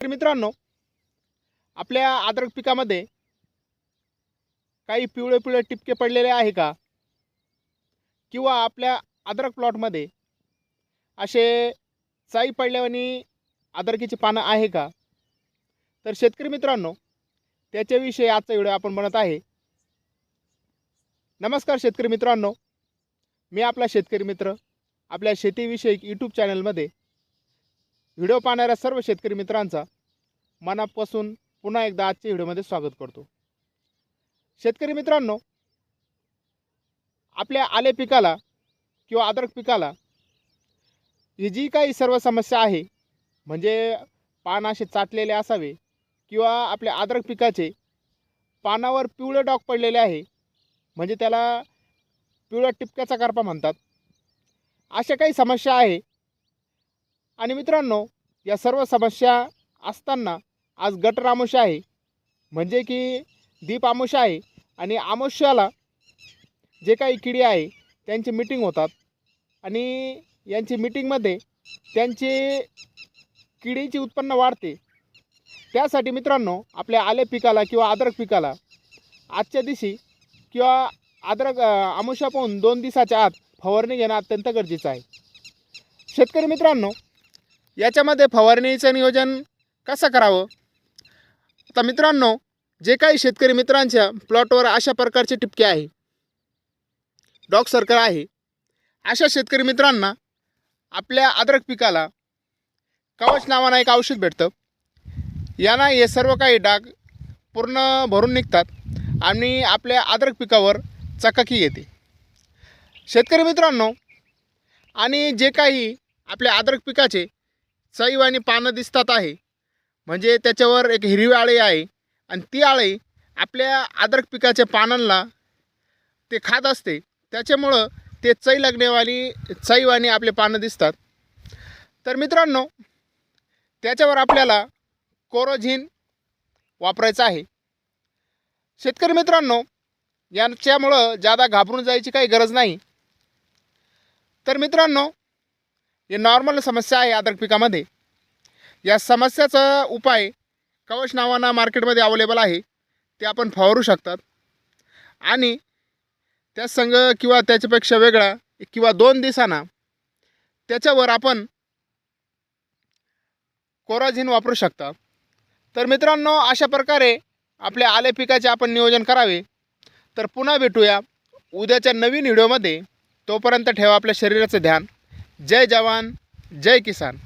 तर मित्रांनो आपल्या अद्रक पिकामध्ये काही पिवळे पिवळे टिपके पडलेले आहे का? किंवा आपल्या अद्रक प्लॉटमध्ये असे चाई पडल्यावानी अद्रकीची पानं आहे का? तर शेतकरी मित्रांनो त्याच्याविषयी आजचा व्हिडिओ आपण बनत आहे. नमस्कार शेतकरी मित्रांनो मी आपला शेतकरी मित्र आपल्या शेतीविषयी यूट्यूब चॅनलमध्ये व्हिडिओ पाहणाऱ्या सर्व शेतकरी मित्रांचा मनापासून पुन्हा एकदा आजच्या व्हिडिओमध्ये स्वागत करतो. शेतकरी मित्रांनो आपल्या आले पिकाला किंवा अद्रक पिकाला ही जी काही सर्व समस्या आहे म्हणजे पान असे चाटलेले असावे किंवा आपल्या अद्रक पिकाचे पानावर पिवळे डॉग पडलेले आहे म्हणजे त्याला पिवळ्या टिपक्याचा करपा म्हणतात. अशा काही समस्या आहे आणि मित्रांनो या सर्व समस्या असताना आज गटर आमुष्य आहे. म्हणजे की दीप आमोश आहे आणि आमुष्याला जे काही किडी आहे त्यांची मिटिंग होतात. आणि यांची मिटिंगमध्ये त्यांची किडीची उत्पन्न वाढते. त्यासाठी मित्रांनो आपल्या आले पिकाला किंवा अद्रक पिकाला आजच्या दिवशी किंवा अद्रक आमुष्या पाहून दोन दिवसाच्या आत फवारणी घेणं अत्यंत गरजेचं आहे. शेतकरी मित्रांनो याच्यामध्ये फवारणीचं नियोजन कसं करावं? आता मित्रांनो जे काही शेतकरी मित्रांच्या प्लॉटवर अशा प्रकारचे टिपके आहे. डॉग सर्कल आहे. अशा शेतकरी मित्रांना आपल्या अद्रक पिकाला कवच नावानं एक औषध भेटतं. यांना हे सर्व काही डाग पूर्ण भरून निघतात आणि आपल्या अद्रक पिकावर चकाकी येते. शेतकरी मित्रांनो आणि जे काही आपल्या अद्रक पिकाचे चईव आणि पानं दिसतात आहे. म्हणजे त्याच्यावर एक हिरवी आळी आहे. आणि ती आळी आपल्या आद्रक पिकाच्या पानांना ते खात असते. त्याच्यामुळं ते चई लागण्यावाली चैव आणि आपले पानं दिसतात. तर मित्रांनो त्याच्यावर आपल्याला कोरोझिन वापरायचं आहे. शेतकरी मित्रांनो यांच्यामुळं जादा घाबरून जायची काही गरज नाही. तर मित्रांनो हे नॉर्मल समस्या आहे अद्रक पिकामध्ये. या समस्याचा उपाय कवच नावानं मार्केटमध्ये अवेलेबल आहे ते आपण फवारू शकतात. आणि त्या संघ किंवा त्याच्यापेक्षा वेगळा किंवा दोन दिवसांना त्याच्यावर आपण कोराझिन वापरू शकता. तर मित्रांनो अशा प्रकारे आपल्या आले पिकाचे आपण नियोजन करावे. तर पुन्हा भेटूया उद्याच्या नवीन व्हिडिओमध्ये. तोपर्यंत ठेवा आपल्या शरीराचं ध्यान. जय जवान जय किसान।